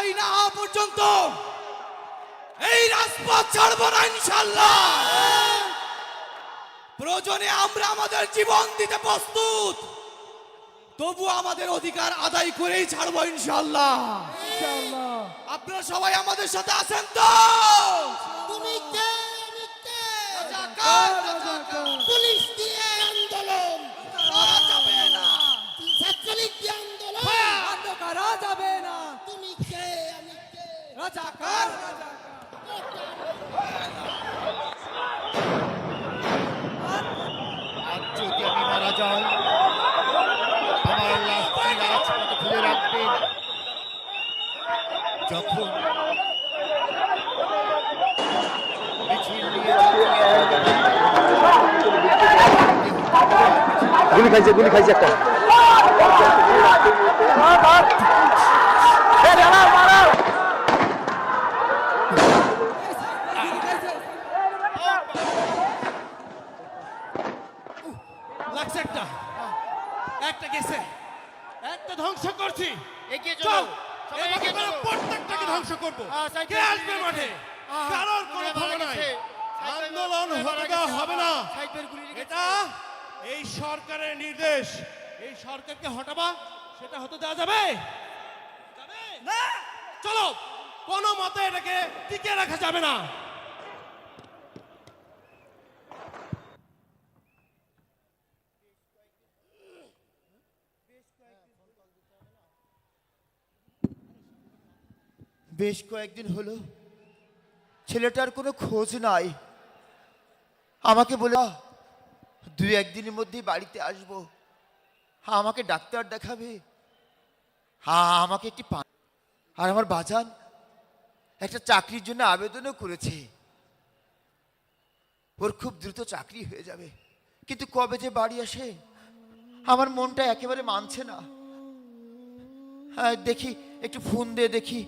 অধিকার না হওয়া পর্যন্ত। এই রাজপথ ছাড়বো না ইনশাল্লাহ প্রয়োজনে আমরা আমাদের জীবন দিতে প্রস্তুত। তবু আমাদের অধিকার আদায় করেই ছাড়বো ইনশাল্লাহ আপনারা সবাই আমাদের সাথে আছেন তো। পুলিশ দিয়ে আন্দোলন করা যাবে না। ছাত্রলীগ দিয়ে আন্দোলন বন্ধ করা যাবে না তুমি কে আমি কে রাজাকার। আজ যদি আমি মারা যাই আমার লাশটি রাজপথে ফেলে রাখবেন। যখন গুলি খাইছে গুলি খাইছে একটা লাগছে একটা একটা গেছে একটা ধ্বংস করছি এগিয়ে সবাইকে চলো। প্রত্যেকটাকে ধ্বংস করব। কে আসবে মাঠে? কারোর কোনো খবর নাই। আন্দোলন গেছে। হবে না। এটা এই সরকারের নির্দেশ। এই সরকারকে হটাবা সেটা হতে দেওয়া যাবে। যাবে? না! চলো। কোনো মতে এটাকে টিকে রাখা যাবে না। বেশ কয়েকদিন হলো ছেলেটার কোনো খোঁজ নাই। আমাকে বলে "আহ, দুই একদিনের মধ্যেই বাড়িতে আসব। আমাকে ডাক্তার দেখাবে। হ্যাঁ আমাকে একটি পা আর আমার বাজান একটা চাকরির জন্য আবেদনও করেছে। ওর খুব দ্রুত চাকরি হয়ে যাবে। কিন্তু কবে যে বাড়ি আসে আমার মনটা একেবারে মানছে না। হ্যাঁ দেখি একটু ফোন দিয়ে দেখি।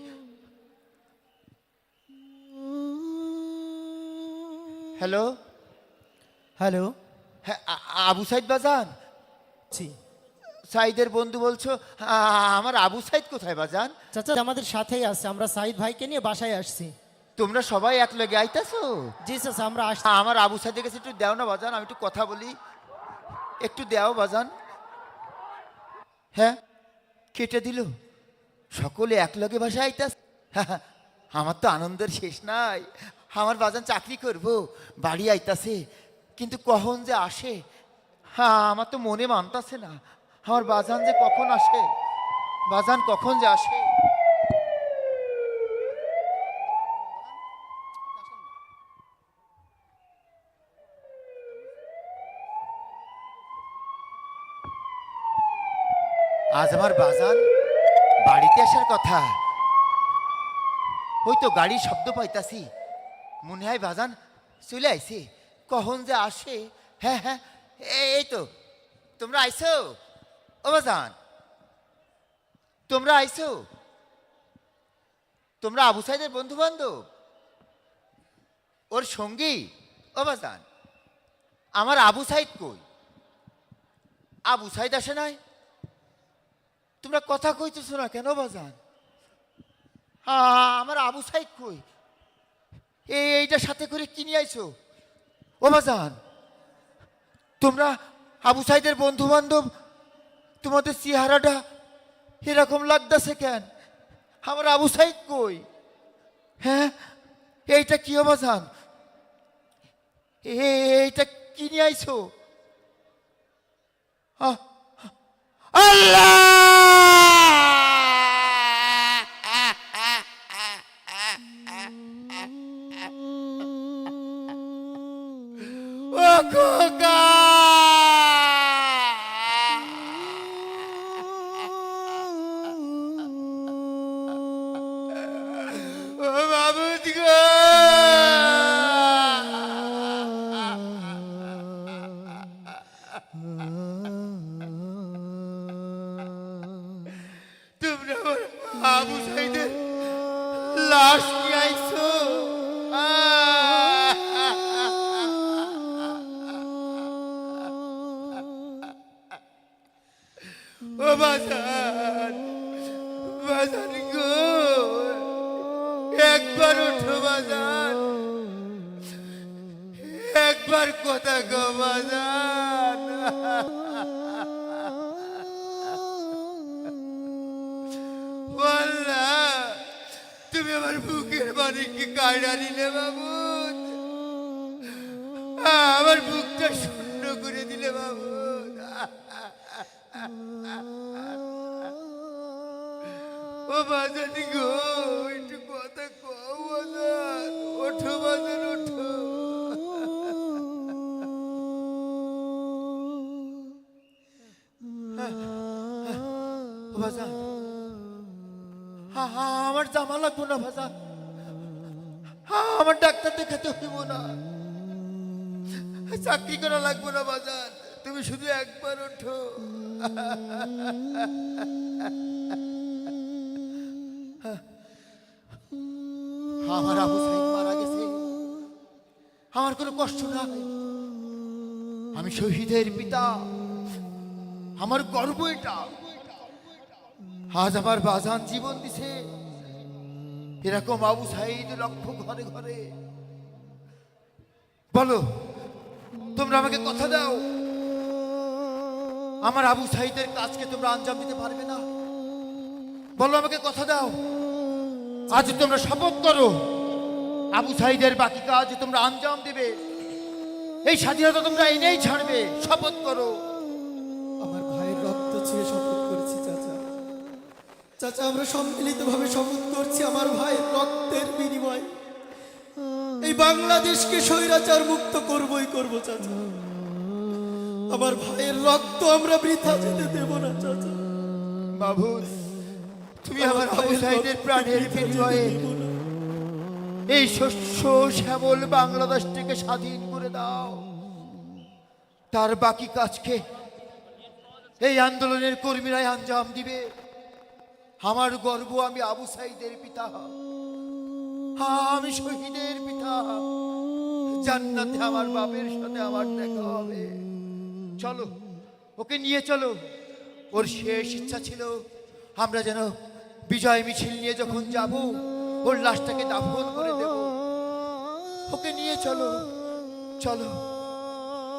হ্যালো? হ্যালো? হ্যাঁ আবু সাইদ বাজান? জি। সাইদের বন্ধু বলছো আমার আবু সাইদ কোথায় বাজান? চাচা আমাদের সাথেই আছে আমরা সাইদ ভাইকে নিয়ে বাসায় আসছি। তোমরা সবাই এক লগে আইতাছো? জি চাচা আমরা আসছি আমার আবু সাইদের কাছে একটু দেও না বাজান আমি একটু কথা বলি। একটু দেও বাজান। হ্যাঁ কেটে দিল। সকলে এক লগে বাসায় আইতাস আমার তো আনন্দের শেষ নাই। আমার বাজান চাকরি করব, বাড়ি আইতাছে, কিন্তু কখন যে আসে? হ্যাঁ আমার তো মনে মানতাছে না। আমার বাজান যে কখন আসে? বাজান কখন যে আসে? আজ আমার বাজান বাড়িতে আসার কথা। ওই তো গাড়ির শব্দ পাইতাছি। মনে হয় বাজান চলে আইছে। কখন যে আসে হ্যাঁ হ্যাঁ এই তো, তোমরা আইছো? ও বাজান তোমরা আইছো? তোমরা আবু সাইদের বন্ধু বান্ধব ওর সঙ্গী? ও বাজান আমার আবু সাইদ কই? আবু সাইদ আসে নাই? তোমরা কথা কইতেছো না কেন বাজান আমার আবু সাইদ কই? এই এইটা সাথে করে কিনে আইছো? ও বাজান, তোমরা আবু সাইদের বন্ধু বান্ধব তোমাদের চেহারাটা এরকম লাগতেছে কেন? আমার আবু সাইদ কই? হ্যাঁ এইটা কি ও বাজান? এ- এইটা কিনে আইছো? আ- আল্লাহ! ও একবার উঠো বাজান একবার কথা গো বললা তুমি আমার বুকের বাড়িকে কায়রা নিলে বাবু আমার বুকটা শূন্য করে দিলে বাবু ও বাজান গো ও হা হা আমার জামা লাগবো না হা আমার ডাক্তার দেখাতে হইব না। চাকরি করা লাগবো না বাজার তুমি শুধু একবার ওঠো। আমার আবু মারা গেছে। আমার কোনো কষ্ট নাই আমি শহীদের পিতা। আমার গর্ব এটা। আজ আমার বাজান জীবন দিছে। এরকম আবু সাইদ লক্ষ ঘরে ঘরে। বলো, তোমরা আমাকে কথা দাও। আমার আবু সাইদের কাজকে তোমরা আঞ্জাম দিতে পারবে না। বলো, আমাকে কথা দাও। আজ তোমরা শপথ করো। আবু সাইদের বাকি কাজ তোমরা আঞ্জাম দেবে। এই স্বাধীনতা তোমরা এনেই ছাড়বে। শপথ করো। চাচা আমরা সম্মিলিতভাবে শপথ করছি আমার ভাইয়ের রক্তের বিনিময়। এই বাংলাদেশকে স্বৈরাচার মুক্ত করবই করব চাচা। আমার ভাইয়ের রক্ত আমরা বৃথা যেতে দেব না চাচা। মাহবুব তুমি আমার আবু প্রাণের বিনিময়ে এই শস্য শ্যামল বাংলাদেশটাকে স্বাধীন করে দাও। তার বাকি কাজকে এই আন্দোলনের কর্মীরাই আঞ্জাম দিবে। আমার গর্ব আমি আবু সাইদের পিতা। আমি শহীদের পিতা। জান্নাতে আমার বাপের সাথে আমার দেখা হবে। চলো, ওকে নিয়ে চলো। ওর শেষ ইচ্ছা ছিল, আমরা যেন বিজয় মিছিল নিয়ে যখন যাব, ওর লাশটাকে দাফন করে দেব। ওকে নিয়ে চলো চলো,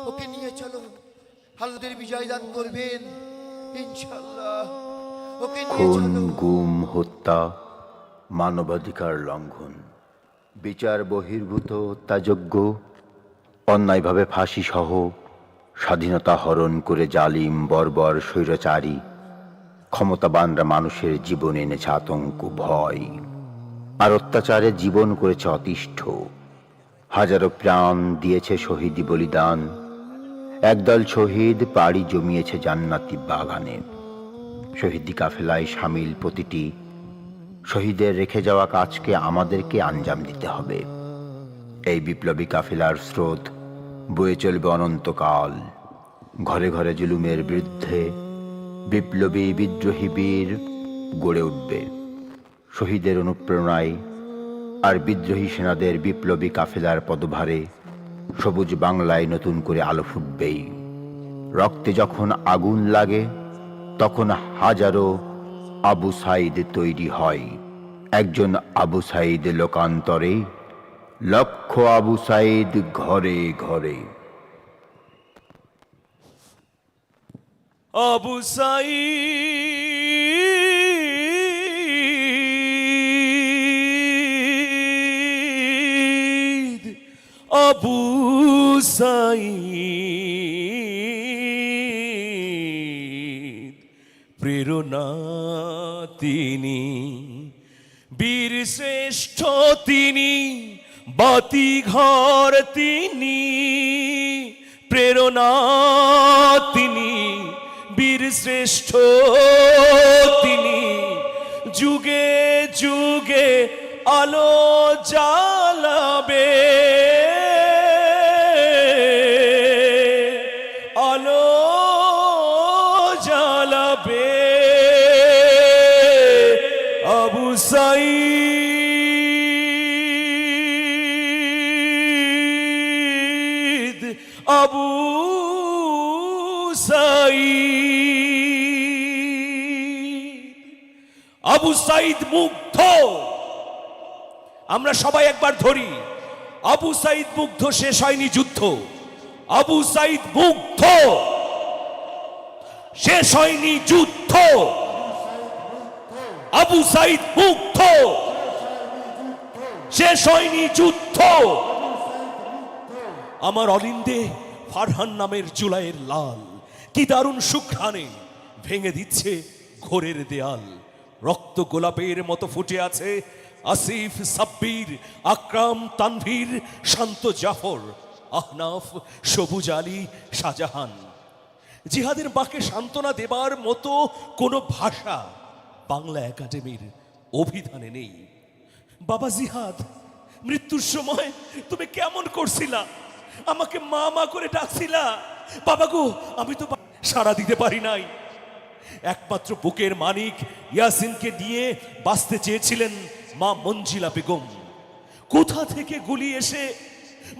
ওকে নিয়ে চলো। আল্লাদের বিজয় দান করবেন ইনশাল্লাহ খুন গুম হত্যা মানবাধিকার লঙ্ঘন বিচার বহির্ভূত হত্যাযোগ্য অন্যায়ভাবে ফাঁসি সহ স্বাধীনতা হরণ করে জালিম বর্বর স্বৈরাচারী ক্ষমতাবানরা মানুষের জীবনে এনেছে আতঙ্ক ভয় আর অত্যাচারে জীবন করেছে অতিষ্ঠ। হাজারো প্রাণ দিয়েছে শহীদি বলিদান একদল শহীদ পাড়ি জমিয়েছে জান্নাতি বাগানে। শহীদি কাফেলায় সামিল প্রতিটি শহীদের রেখে যাওয়া কাজকে আমাদেরকে আঞ্জাম দিতে হবে। এই বিপ্লবী কাফেলার স্রোত বয়ে চলবে অনন্তকাল। ঘরে ঘরে জুলুমের বিরুদ্ধে বিপ্লবী বিদ্রোহী বীর গড়ে উঠবে। শহীদের অনুপ্রেরণায় আর বিদ্রোহী সেনাদের বিপ্লবী কাফেলার পদভারে সবুজ বাংলায় নতুন করে আলো ফুটবেই। রক্তে যখন আগুন লাগে তখন হাজারো আবু সাইদ তৈরি হয়। একজন আবু সাইদ লোকান্তরে, লক্ষ আবু সাইদ ঘরে ঘরে। আবু সাইদ আবু সাইদ। প্রেরণা তিনি, বীর শ্রেষ্ঠ তিনি বাতি ঘর তিনি, প্রেরণা তিনি, বীর শ্রেষ্ঠ তিনি। যুগে যুগে আলো জ্বালাবে। আবু সাইদ আবু সাইদ মুগ্ধ। আমরা সবাই একবার ধরি, আবু সাইদ মুগ্ধ শেষ হয়নি যুদ্ধ। আবু সাইদ মুগ্ধ। শেষ হয়নি যুদ্ধ। আবু সাইদ মুগ্ধ। শেষ হয়নি যুদ্ধ। আমার অলিন্দে ফারহান নামের জুলাইয়ের লাল, কি দারুণ সুখ্রানে ভেঙে দিচ্ছে ঘোরের দেয়াল। রক্ত গোলাপের মতো ফুটে আছে আসিফ, সাব্বির, আকরাম, তানভীর, শান্ত জাফর, আহনাফ, সবুজ আলী, শাহজাহান। জিহাদের বাকে সান্ত্বনা দেবার মতো কোনো ভাষা বাংলা একাডেমির অভিধানে নেই। বাবা জিহাদ, মৃত্যুর সময় তুমি কেমন করছিলা? আমাকে মা মা করে ডাকছিলা। বাবা গো, আমি তো সাড়া দিতে পারি নাই। একমাত্র বুকের মানিক ইয়াসিনকে নিয়ে বাঁচতে চেয়েছিলেন মা মঞ্জিলা বেগম। কোথা থেকে গুলি এসে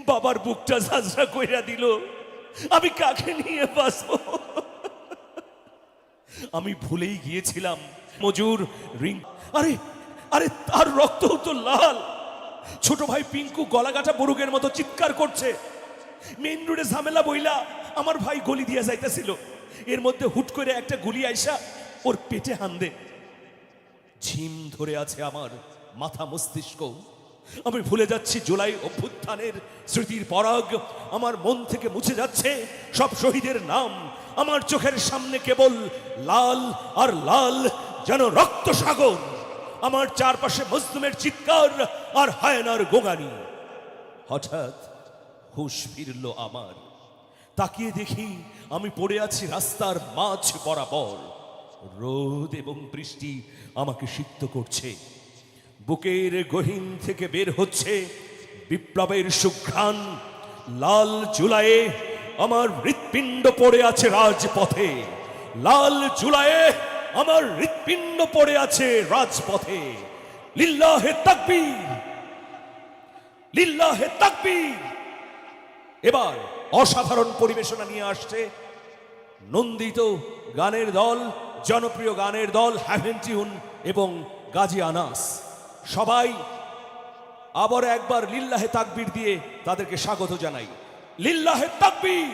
বাবার বুকটা ঝাঁঝরা কইরা দিল? আমি কাকে নিয়ে বাঁচবো? আমি ভুলেই গিয়েছিলাম। মজুর, রিং আরে আরে, তার রক্ত তো লাল। ছোট ভাই পিঙ্কু গলাগাটা বরুগের মতো চিৎকার করছে। মেইন রোডে ঝামেলা বইলা আমার ভাই গলি দিয়া যাইতেছিল। এর মধ্যে হুট করে একটা গুলি আইসা ওর পেটে হান্দে। ঝিম ধরে আছে আমার মাথা মস্তিষ্ক। আমি ভুলে যাচ্ছি জুলাই অভ্যুত্থানের স্মৃতির পরাগ। আমার মন থেকে মুছে যাচ্ছে সব শহীদের নাম। আমার চোখের সামনে কেবল লাল আর লাল যেন রক্ত সাগর। আমার চারপাশে মজলুমের চিৎকার আর হায়নার গোগানি হঠাৎ হুশ ফিরল আমার। তাকিয়ে দেখি আমি পড়ে আছি রাস্তার মাঝ বরাবর। রোদ এবং বৃষ্টি আমাকে সিক্ত করছে। বুকের গহীন থেকে বের হচ্ছে বিপ্লবের সুঘ্রাণ। লাল জুলাইয়ে আমার হৃৎপিণ্ড পড়ে আছে রাজপথে। লাল জুলাইয়ে আমার হৃৎপিণ্ড পড়ে আছে রাজপথে। লিল্লাহে তাকবীর! লিল্লাহে তাকবীর! এবার অসাধারণ পরিবেশনা নিয়ে আসছে নন্দিত গানের দল, জনপ্রিয় গানের দল হ্যাভেন টিউন এবং গাজী আনাস। সবাই আবার একবার লিল্লাহে তাকবির দিয়ে তাদেরকে স্বাগত জানাই। লিল্লাহে তাকবীর!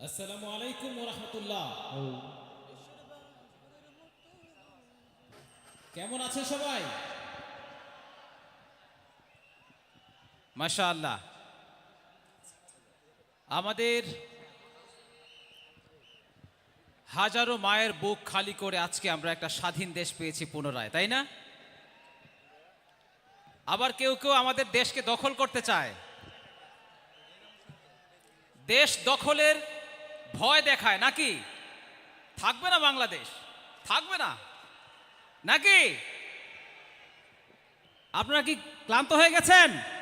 আসসালামু আলাইকুম ওরহমতুল্লাহ কেমন আছেন সবাই মাশা আল্লাহ আমাদের হাজারো মায়ের বুক খালি করে আজকে আমরা একটা স্বাধীন দেশ পেয়েছি পুনরায়, তাই না? আবার কেউ কেউ আমাদের দেশকে দখল করতে চায়। দেশ দখলের ভয় দেখায়, নাকি? থাকবে না বাংলাদেশ? থাকবে না? নাকি? আপনারা কি ক্লান্ত হয়ে গেছেন?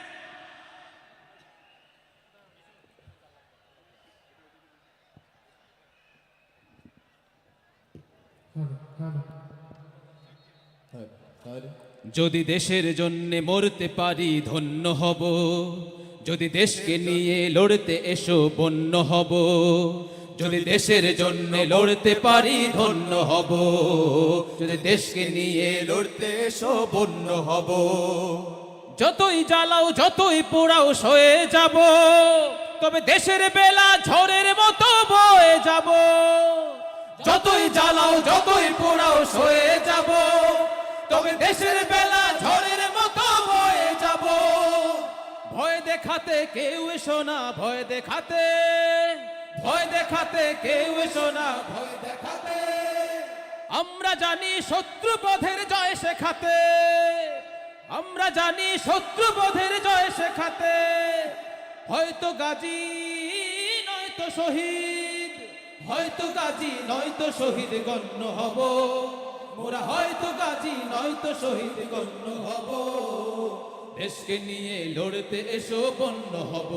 যদি দেশের জন্যে মরতে পারি, ধন্য হব। যদি দেশকে নিয়ে লড়তে এসো, বন্য হব। যদি দেশের জন্য লড়তে পারি, ধন্য হব। যদি দেশকে নিয়ে লড়তে এসো, বন্য হব। যতই জ্বালাও, যতই পোড়াও, সয়ে যাব। তবে দেশের বেলা ঝড়ের মতো বয়ে যাব। যতই জ্বালাও, যতই পোড়াও, সয়ে যাব। তবে দেশের বেলা ঝড়ের মতো বয়ে যাব। ভয় দেখাতে কেউ এসো না, ভয় দেখাতে। ভয় দেখাতে কেউ এসো না, ভয় দেখাতে। আমরা জানি শত্রুপথের জয় শেখাতে। আমরা জানি শত্রুপথের জয় শেখাতে। হয়তো গাজী নয়তো শহীদ, হয়তো গাজী নয়তো শহীদ গণ্য হব। মোরা হয়তো গাজী, নয়তো শহীদ গণ্য হব। দেশকে নিয়ে লড়তে এসো বন্য হব।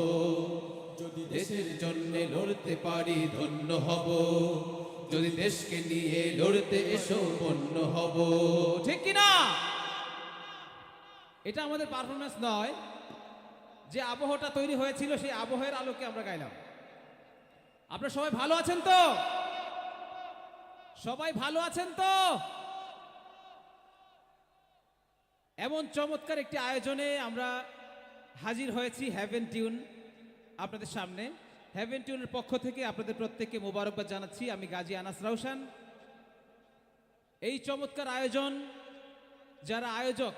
যদি দেশের জন্য লড়তে পারি, ধন্য হব। যদি দেশকে নিয়ে লড়তে এসো বন্য হব। ঠিক কি না এটা আমাদের পারফরমেন্স নয়। যে আবহাওয়াটা তৈরি হয়েছিল, সেই আবহাওয়ার আলোকে আমরা গাইলাম। আপনারা সবাই ভালো আছেন তো? সবাই ভালো আছেন তো? এমন চমৎকার একটি আয়োজনে আমরা হাজির হয়েছি হ্যাভেন টিউন আপনাদের সামনে। হ্যাভেন টিউনের পক্ষ থেকে আপনাদের প্রত্যেককে মোবারকবাদ জানাচ্ছি। আমি গাজী আনাস রাউসান এই চমৎকার আয়োজন যারা আয়োজক,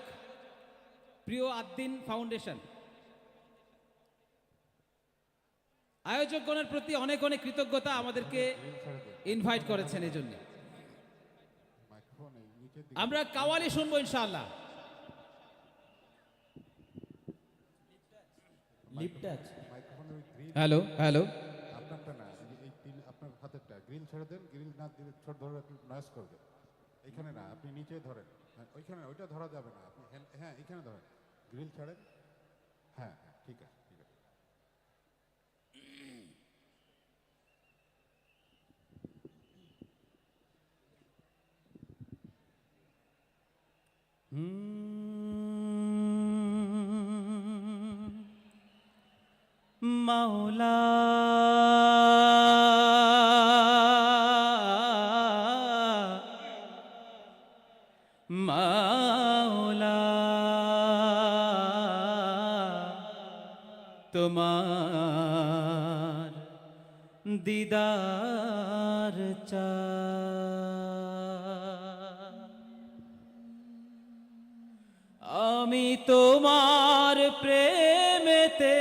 প্রিয় আদ্দিন ফাউন্ডেশন, আয়োজকগণের প্রতি অনেক অনেক কৃতজ্ঞতা আমাদেরকে ইনভাইট করেছেন এই জন্য আমরা কাওয়ালি শুনব ইনশাআল্লাহ। হ্যালো হ্যালো আপনারটা না এই গ্রিল আপনার হাতেরটা গ্রিল ছেড়ে দেন গ্রিল না দিলে ছোট ধরে একটু নয়েস করবে। এখানে না আপনি নিচে ধরেন। হ্যাঁ ওইখানে ওইটা ধরা যাবে না। আপনি হ্যাঁ- হ্যাঁ এখানে ধরেন। গ্রিল ছাড়েন হ্যাঁ হ্যাঁ ঠিক আছে ঠিক আছে মাওলা। মাওলা। তোমার দিদার চা। আমি তোমার প্রেমেতে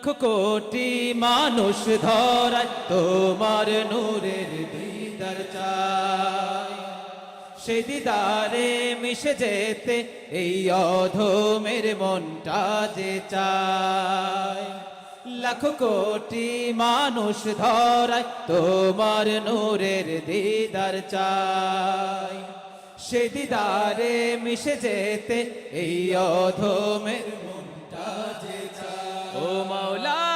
লাখ কোটি মানুষ ধরায় তোমার নূরের দিদার চাই। সেই দিদারে মিশে যেতে এই অধমের মনটা যে চায়। লাখ কোটি মানুষ ধরায় তোমার নূরের দিদার চাই। সে দিদারে মিশে যেতে এই অধমের চায় ও মাওলা